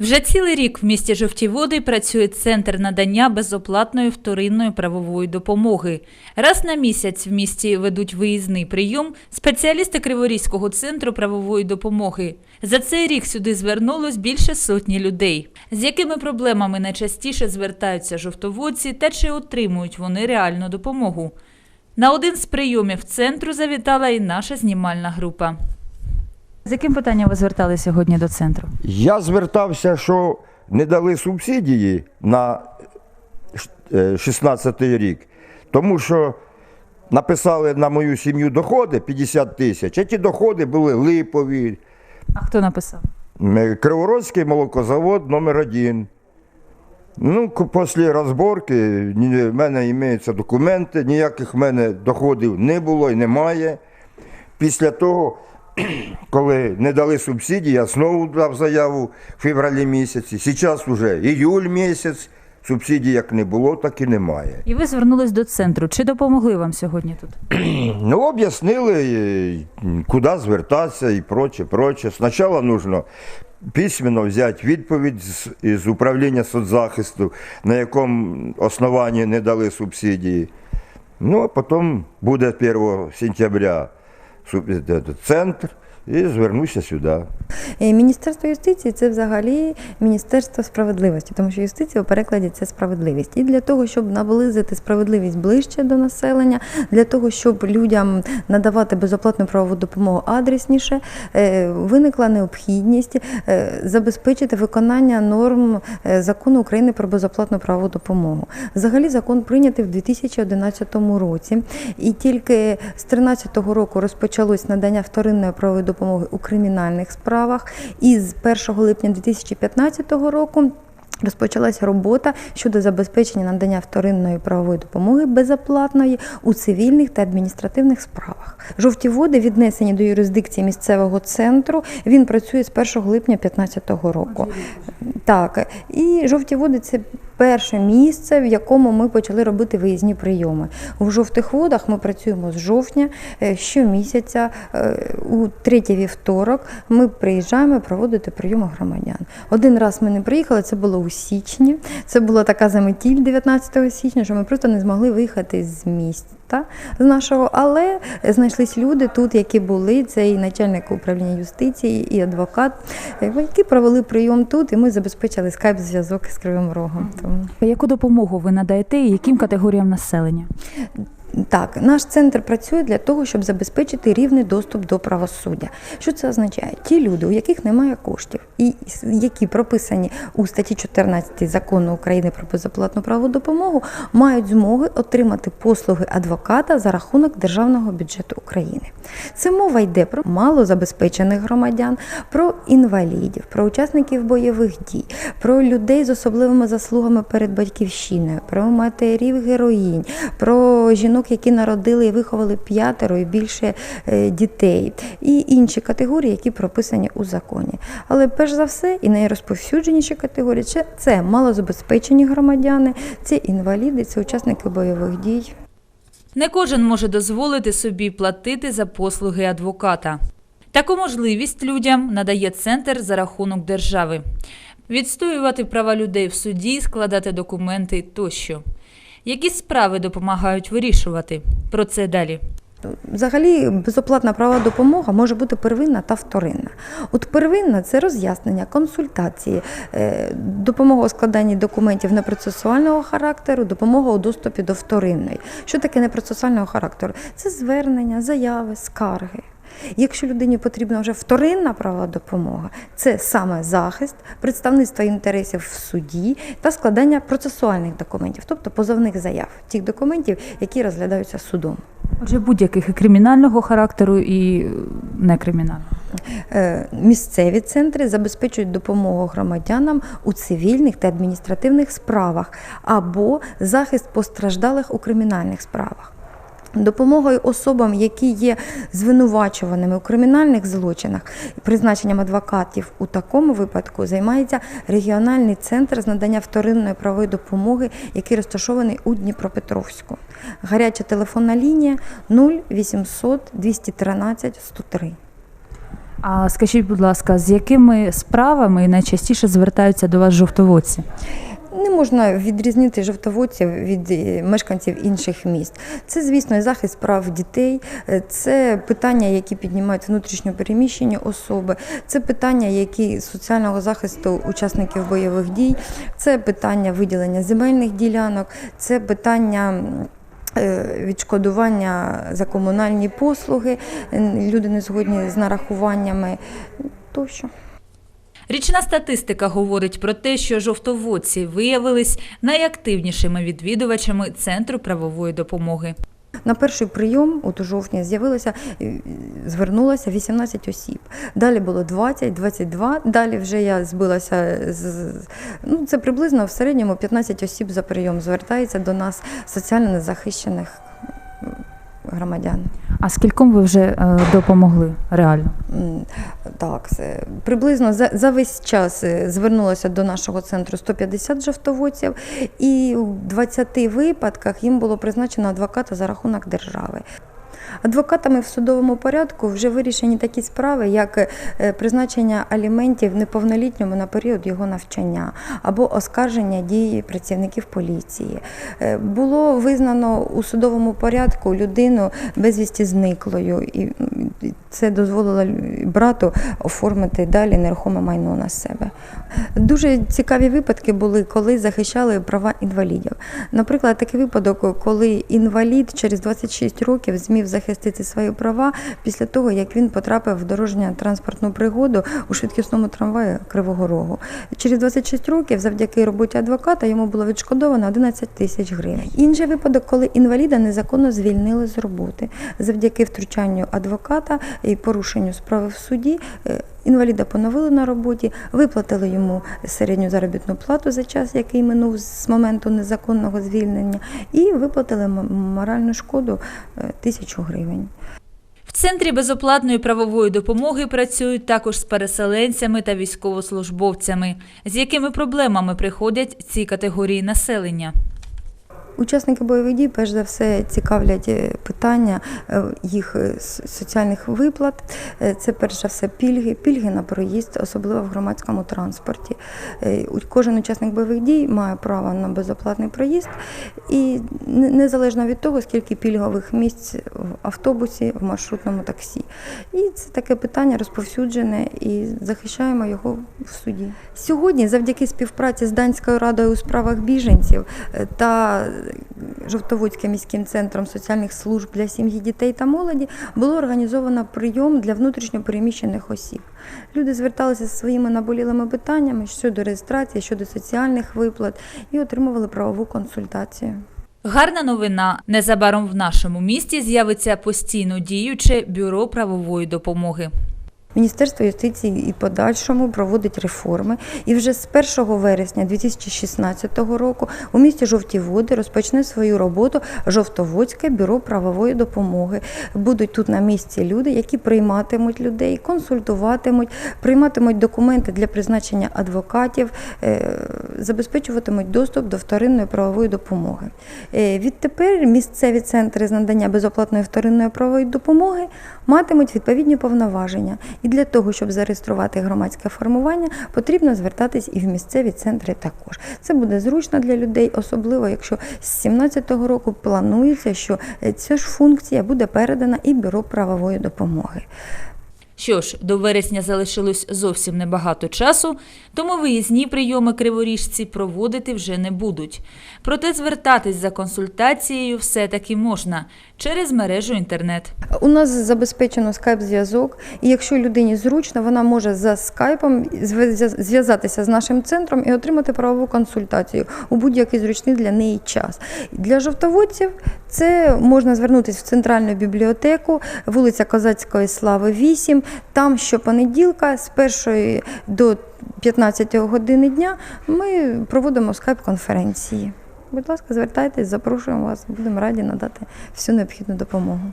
Вже цілий рік в місті Жовті Води працює центр надання безоплатної вторинної правової допомоги. Раз на місяць в місті ведуть виїзний прийом спеціалісти Криворізького центру правової допомоги. За цей рік сюди звернулось більше сотні людей. З якими проблемами найчастіше звертаються жовтоводці та чи отримують вони реальну допомогу? На один з прийомів центру завітала і наша знімальна група. З яким питанням ви зверталися сьогодні до центру? Я звертався, що не дали субсидії на 16 рік, тому що написали на мою сім'ю доходи 50 тисяч, а ті доходи були липові. А хто написав? Криворозький молокозавод номер 1 Ну, після розборки в мене імеються документи, ніяких в мене доходів не було і немає. Після того, коли не дали субсидії, я знову дав заяву в февралі місяці. Зараз вже іюль місяць, субсидій як не було, так і немає. І ви звернулись до центру. Чи допомогли вам сьогодні тут? Ну, об'яснили, куди звертатися і проче, проче. Спочатку потрібно письменно взяти відповідь з, із управління соцзахисту, на якому основанні не дали субсидії. Ну, а потім буде 1 сентября е, центр і звернуся сюди. Е, Міністерство юстиції це взагалі Міністерство справедливості, тому що юстиція у перекладі це справедливість. І для того, щоб наблизити справедливість ближче до населення, для того, щоб людям надавати безоплатну правову допомогу адресніше, е, виникла необхідність е, забезпечити виконання норм закону України про безоплатну правову допомогу. Взагалі закон прийнятий в 2011 році, і тільки з 2013 року розпочалось надання вторинної правової у кримінальних справах. І з 1 липня 2015 року. Розпочалася робота щодо забезпечення надання вторинної правової допомоги безоплатної у цивільних та адміністративних справах. Жовті води віднесені до юрисдикції місцевого центру. Він працює з 1 липня 2015 року. Так, і жовті води це перше місце, в якому ми почали робити виїзні прийоми. У жовтих водах ми працюємо з жовтня е, щомісяця. е, У третій вівторок ми приїжджаємо проводити прийоми громадян. Один раз ми не приїхали, це було у січні. Це була така заметіль 19 січня, що ми просто не змогли виїхати з місця. З нашого, але знайшлись люди тут, які були. Це і начальник управління юстиції, і адвокат, е, які провели прийом тут, і ми забезпечили скайп-зв'язок з Кривим Рогом. Яку допомогу ви надаєте і яким категоріям населення? Так, наш центр працює для того, щоб забезпечити рівний доступ до правосуддя. Що це означає? Ті люди, у яких немає коштів, і які прописані у статті 14 закону України про безоплатну правову допомогу, мають змоги отримати послуги адвоката за рахунок державного бюджету України. Це мова йде про малозабезпечених громадян, про інвалідів, про учасників бойових дій, про людей з особливими заслугами перед батьківщиною, про матерів героїнь, про жінок, які народили і виховали п'ятеро і більше е, дітей, і інші категорії, які прописані у законі. Але перш за все, і найрозповсюдженіші категорії це малозабезпечені громадяни, це інваліди, це учасники бойових дій. Не кожен може дозволити собі платити за послуги адвоката. Таку можливість людям надає центр за рахунок держави. Відстоювати права людей в суді, складати документи тощо. Які справи допомагають вирішувати? Про це далі. Взагалі, безоплатна правова допомога може бути первинна та вторинна. От первинна це роз'яснення, консультації, е, допомога у складанні документів непроцесуального характеру, допомога у доступі до вторинної. Що таке непроцесуального характеру? Це звернення, заяви, скарги. Якщо людині потрібна вже вторинна правова допомога, це саме захист, представництво інтересів в суді та складання процесуальних документів, тобто позовних заяв, тих документів, які розглядаються судом. Отже, будь-яких і кримінального характеру, і е, некримінального. Е, Місцеві центри забезпечують допомогу громадянам у цивільних та адміністративних справах або захист постраждалих у кримінальних справах. Допомогою особам, які є звинувачуваними у кримінальних злочинах, призначенням адвокатів у такому випадку займається регіональний центр з надання вторинної правової допомоги, який розташований у Дніпропетровську. Гаряча телефонна лінія 0800 213 103. А скажіть, будь ласка, з якими справами найчастіше звертаються до вас жовтоводці? Не можна відрізнити жовтоводців від е, мешканців інших міст. Це, звісно, захист прав дітей, е, це питання, які піднімають внутрішньо переміщені особи, це питання, які соціального захисту учасників бойових дій, це питання виділення земельних ділянок, це питання. е, Відшкодування за комунальні послуги, люди не згодні з нарахуваннями тощо. Річна статистика говорить про те, що жовтоводці виявились найактивнішими відвідувачами центру правової допомоги. На перший прийом, от у жовтні, з'явилося, е, звернулося 18 осіб. Далі було 20, 22, далі вже я збилася з. Ну, це приблизно в середньому 15 осіб за прийом звертається до нас соціально незахищених громадян. А скільком ви вже е, допомогли реально? Так, приблизно за, за весь час е, звернулося до нашого центру 150 жовтоводців, і у 20 випадках їм було призначено адвоката за рахунок держави. Адвокатами в судовому порядку вже вирішені такі справи, як е, призначення аліментів неповнолітньому на період його навчання або оскарження дії працівників поліції. Е, Було визнано у судовому порядку людину безвісті зниклою, і це дозволило брату оформити далі нерухоме майно на себе. Дуже цікаві випадки були, коли захищали права інвалідів. Наприклад, такий випадок, коли інвалід через 26 років змів захистити свої права після того, як він потрапив в дорожню транспортну пригоду у швидкісному трамваї Кривого Рогу. Через 26 років, завдяки роботі адвоката, йому було відшкодовано 11 тисяч гривень. Інший випадок, коли інваліда незаконно звільнили з роботи. Завдяки втручанню адвоката і порушенню справи в суді. Інваліда поновили на роботі, виплатили йому середню заробітну плату за час, який минув з моменту незаконного звільнення, і виплатили моральну шкоду е, тисячу гривень. В центрі безоплатної правової допомоги працюють також з переселенцями та військовослужбовцями. З якими проблемами приходять ці категорії населення? Учасники бойових дій, перш за все, цікавлять е, питання е, їх е, соціальних виплат. Це перш за все пільги, пільги на проїзд, особливо в громадському транспорті. Кожен учасник бойових дій має право на безоплатний проїзд, і незалежно від того, скільки пільгових місць в автобусі, в маршрутному таксі. І це таке питання розповсюджене і захищаємо його в суді. Сьогодні, завдяки співпраці з Данською радою у справах біженців та Жовтоводським міським центром соціальних служб для сім'ї, дітей та молоді, було організовано прийом для внутрішньопереміщених осіб. Люди зверталися зі своїми наболілими питаннями щодо реєстрації, щодо соціальних виплат і отримували правову консультацію. Гарна новина. Незабаром в нашому місті з'явиться постійно діюче бюро правової допомоги. Міністерство юстиції і подальшому проводить реформи. І вже з 1 вересня 2016 року у місті Жовті Води розпочне свою роботу Жовтоводське бюро правової допомоги. Будуть тут на місці люди, які прийматимуть людей, консультуватимуть, прийматимуть документи для призначення адвокатів, е, забезпечуватимуть доступ до вторинної правової допомоги. Е, Відтепер місцеві центри з надання безоплатної вторинної правової допомоги матимуть відповідні повноваження. І для того, щоб зареєструвати громадське формування, потрібно звертатись і в місцеві центри також. Це буде зручно для людей, особливо якщо з 2017 року планується, що е, ця ж функція буде передана і бюро правової допомоги. Що ж, до вересня залишилось зовсім небагато часу, тому виїзні прийоми криворіжці проводити вже не будуть. Проте звертатись за консультацією все-таки можна через мережу інтернет. У нас забезпечено скайп-зв'язок, і якщо людині зручно, вона може за скайпом зв'язатися з нашим центром і отримати правову консультацію у будь-який зручний для неї час. Для жовтоводців це можна звернутися в центральну бібліотеку, вулиця Козацької Слави, 8. Там щопонеділка з 1 до 15 години дня ми проводимо скайп-конференції. Будь ласка, звертайтесь, запрошуємо вас, будемо раді надати всю необхідну допомогу.